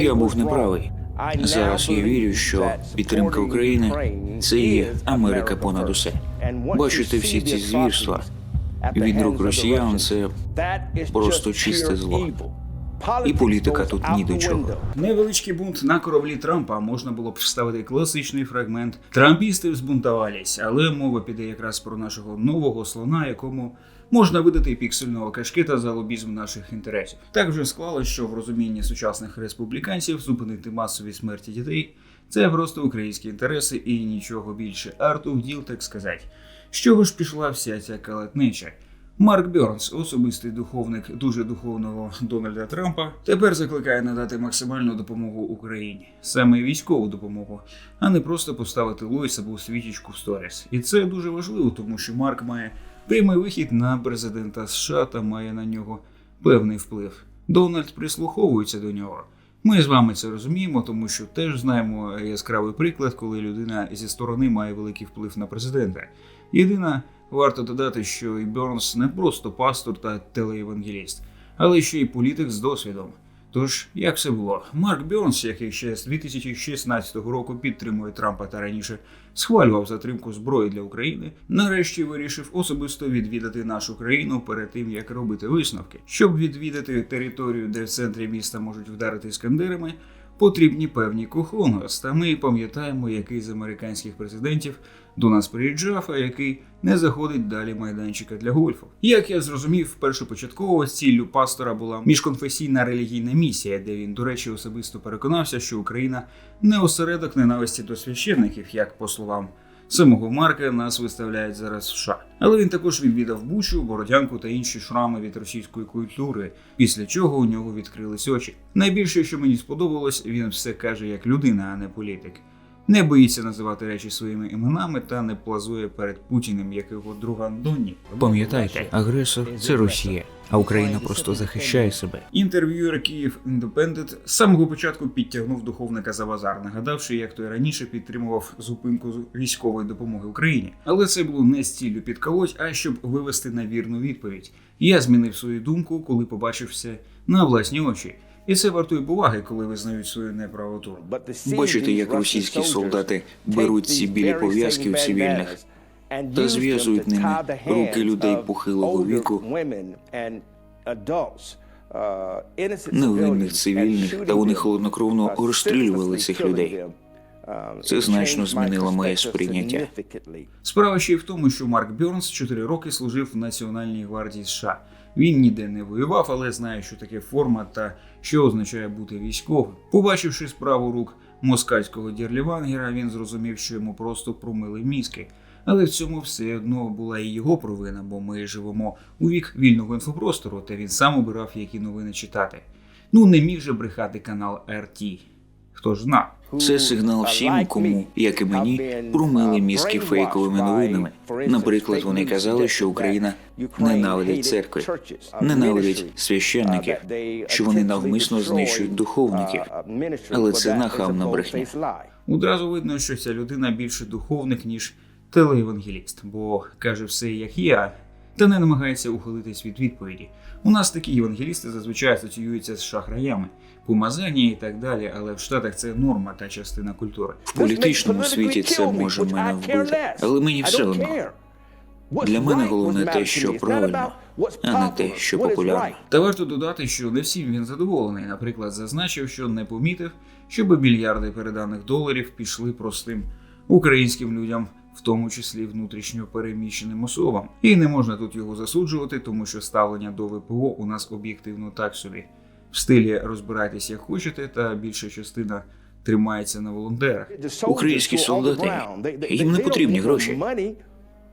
Я був неправий. Зараз я вірю, що підтримка України це є Америка понад усе. Бачите всі ці звірства від рук росіян це просто чисте зло. І політика тут ні до чого. Невеличкий бунт на кораблі Трампа можна було б вставити класичний фрагмент. Трампісти збунтувались, але мова піде якраз про нашого нового слона, якому можна видати піксельного кашкета за лобізм наших інтересів. Так вже склалось, що в розумінні сучасних республіканців зупинити масові смерті дітей це просто українські інтереси і нічого більше. Артур діл, так сказати. З чого ж пішла вся ця калатнича? Марк Бьорнс, особистий духовник дуже духовного Дональда Трампа, тепер закликає надати максимальну допомогу Україні, саме військову допомогу, а не просто поставити Лойс або свічечку в сторіс. І це дуже важливо, тому що Марк має прямий вихід на президента США та має на нього певний вплив. Дональд прислуховується до нього. Ми з вами це розуміємо, тому що теж знаємо яскравий приклад, коли людина зі сторони має великий вплив на президента. Єдина варто додати, що і Бернс не просто пастор та телеєвангеліст, але ще й політик з досвідом. Тож, як все було, Марк Бьонс, який ще з 2016 року підтримує Трампа та раніше схвалював затримку зброї для України, нарешті вирішив особисто відвідати нашу країну перед тим, як робити висновки. Щоб відвідати територію, де в центрі міста можуть вдарити іскандерами, потрібні певні кохонос. Та ми пам'ятаємо, який з американських президентів до нас приїжджав, а який не заходить далі майданчика для гольфу. Як я зрозумів, першопочатково ціллю пастора була міжконфесійна релігійна місія, де він, до речі, особисто переконався, що Україна не осередок ненависті до священників, як по словам. Самого Марка нас виставляють зараз в США. Але він також відвідав Бучу, Бородянку та інші шрами від російської культури, після чого у нього відкрились очі. Найбільше, що мені сподобалось, він все каже як людина, а не політик. Не боїться називати речі своїми іменами та не плазує перед Путіним, як його друга Донні. Пам'ятайте, агресор це Росія, а Україна просто захищає себе. Інтерв'юер Київ Індепендент з самого початку підтягнув духовника за базар, нагадавши, як той раніше підтримував зупинку з військової допомоги Україні. Але це було не з ціллю підколоть, а щоб вивести на вірну відповідь. Я змінив свою думку, коли побачив все на власні очі. І це вартує поваги, коли визнають свою неправоту. Бачите, як російські солдати беруть ці білі пов'язки у цивільних та зв'язують ними руки людей похилого віку, невинних цивільних, та вони холоднокровно розстрілювали цих людей. Це значно змінило моє сприйняття. Справа ще й в тому, що Марк Бьорнс 4 роки служив в Національній гвардії США. Він ніде не воював, але знає, що таке форма та що означає бути військовим. Побачивши справу рук москальського дірлівангера, він зрозумів, що йому просто промили мізки. Але в цьому все одно була і його провина, бо ми живемо у вік вільного інфопростору, та він сам обирав, які новини читати. Ну не міг же брехати канал RT. Хто ж знав? Це сигнал всім, кому, як і мені, промили мізки фейковими новинами. Наприклад, вони казали, що Україна ненавидить церкви, ненавидить священників, що вони навмисно знищують духовників. Але це нахабна брехня. Одразу видно, що ця людина більше духовник, ніж телеєвангеліст, бо каже все як є, та не намагається ухилитись від відповіді. У нас такі євангелісти зазвичай асоціюються з шахраями, помазання і так далі, але в Штатах це норма та частина культури. В політичному світі це може мене вбити, але мені все одно. Для мене головне те, що правильно, а не те, що популярно. Та варто додати, що не всім він задоволений. Наприклад, зазначив, що не помітив, щоб мільярди переданих доларів пішли простим українським людям, в тому числі внутрішньо переміщеним особам. І не можна тут його засуджувати, тому що ставлення до ВПО у нас об'єктивно так собі. В стилі розбирайтесь як хочете, та більша частина тримається на волонтерах. Українські солдати їм не потрібні гроші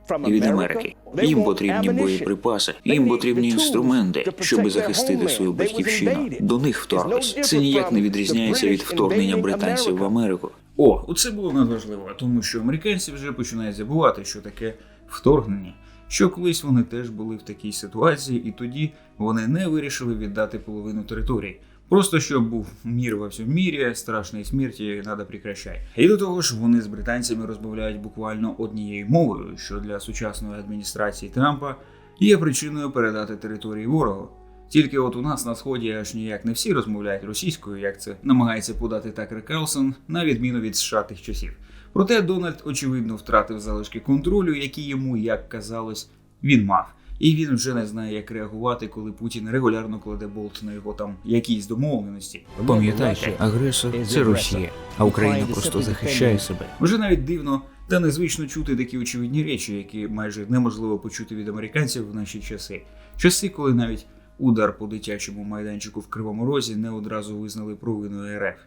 від Америки. Їм потрібні боєприпаси, їм потрібні інструменти, щоб захистити свою батьківщину. До них вторглись. Це ніяк не відрізняється від вторгнення британців в Америку. О, оце було надважливо, тому що американці вже починають забувати, що таке вторгнення. Що колись вони теж були в такій ситуації, і тоді вони не вирішили віддати половину території. Просто щоб був мір во всьому мірі, страшної смерті треба прекращай. І до того ж, вони з британцями розмовляють буквально однією мовою, що для сучасної адміністрації Трампа є причиною передати території ворогу. Тільки от у нас на сході аж ніяк не всі розмовляють російською, як це намагається подати Такер Карлсон, на відміну від США тих часів. Проте Дональд очевидно втратив залишки контролю, які йому, як казалось, він мав. І він вже не знає, як реагувати, коли Путін регулярно кладе болт на його там якісь домовленості. Пам'ятайте, агресор це Росія, а Україна просто захищає себе. Вже навіть дивно та незвично чути такі очевидні речі, які майже неможливо почути від американців в наші часи. Часи, коли навіть удар по дитячому майданчику в Кривому Розі не одразу визнали провиною РФ.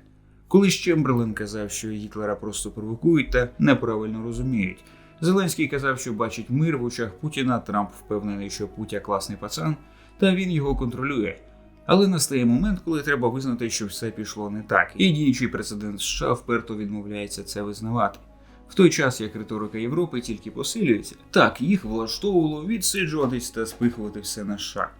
Коли Чемберлен казав, що Гітлера просто провокують та неправильно розуміють. Зеленський казав, що бачить мир в очах Путіна. Трамп впевнений, що Путя класний пацан, та він його контролює. Але настає момент, коли треба визнати, що все пішло не так, і діючий президент США вперто відмовляється це визнавати. В той час, як риторика Європи тільки посилюється, так їх влаштовувало відсиджуватись та спихувати все на США.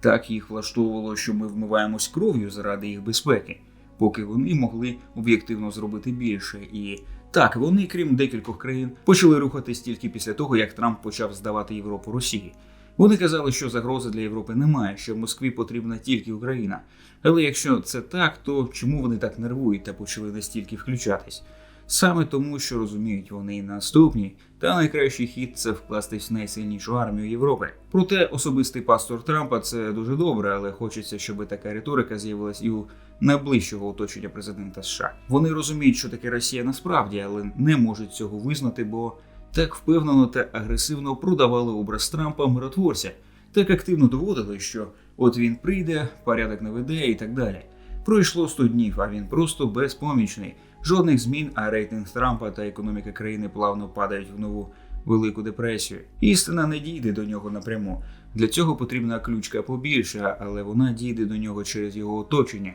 Так їх влаштовувало, що ми вмиваємось кров'ю заради їх безпеки, поки вони могли об'єктивно зробити більше. І так, вони, крім декількох країн, почали рухатись тільки після того, як Трамп почав здавати Європу Росії. Вони казали, що загрози для Європи немає, що Москві потрібна тільки Україна. Але якщо це так, то чому вони так нервують та почали настільки включатись? Саме тому, що розуміють вони наступні, та найкращий хід це вкластись в найсильнішу армію Європи. Проте особистий пастор Трампа це дуже добре, але хочеться, щоб така риторика з'явилась і у найближчого оточення президента США. Вони розуміють, що таке Росія насправді, але не можуть цього визнати, бо так впевнено та агресивно продавали образ Трампа миротворця, так активно доводили, що от він прийде, порядок наведе і так далі. Пройшло 100 днів, а він просто безпомічний. Жодних змін, а рейтинг Трампа та економіка країни плавно падають в нову велику депресію. Істина не дійде до нього напряму. Для цього потрібна ключка побільша, але вона дійде до нього через його оточення.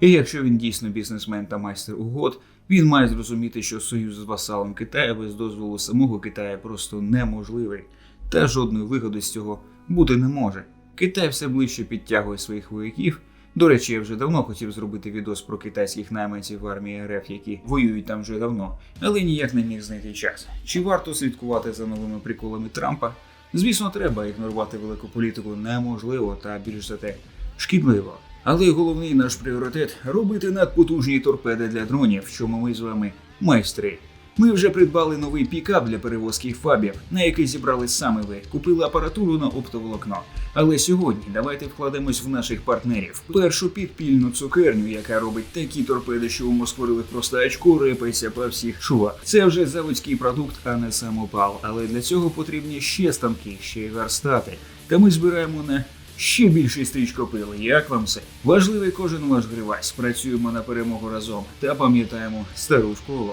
І якщо він дійсно бізнесмен та майстер угод, він має зрозуміти, що союз з васалом Китаю без дозволу самого Китаю просто неможливий, та жодної вигоди з цього бути не може. Китай все ближче підтягує своїх вояків. До речі, я вже давно хотів зробити відос про китайських найманців в армії РФ, які воюють там вже давно, але ніяк не міг знайти час. Чи варто слідкувати за новими приколами Трампа? Звісно, треба ігнорувати велику політику неможливо та більш за те шкідливо. Але головний наш пріоритет робити надпотужні торпеди для дронів, в чому ми з вами майстри. Ми вже придбали новий пікап для перевозки фабів, на який зібрали саме ви, купили апаратуру на оптоволокно. Але сьогодні давайте вкладемось в наших партнерів. Першу підпільну цукерню, яка робить такі торпеди, що у москворили просто очко рипається по всіх швах. Це вже заводський продукт, а не самопал. Але для цього потрібні ще станки, ще й верстати. Та ми збираємо на ще більший стрічкопили. Як вам це? Важливий кожен ваш гривась. Працюємо на перемогу разом та пам'ятаємо стару школу.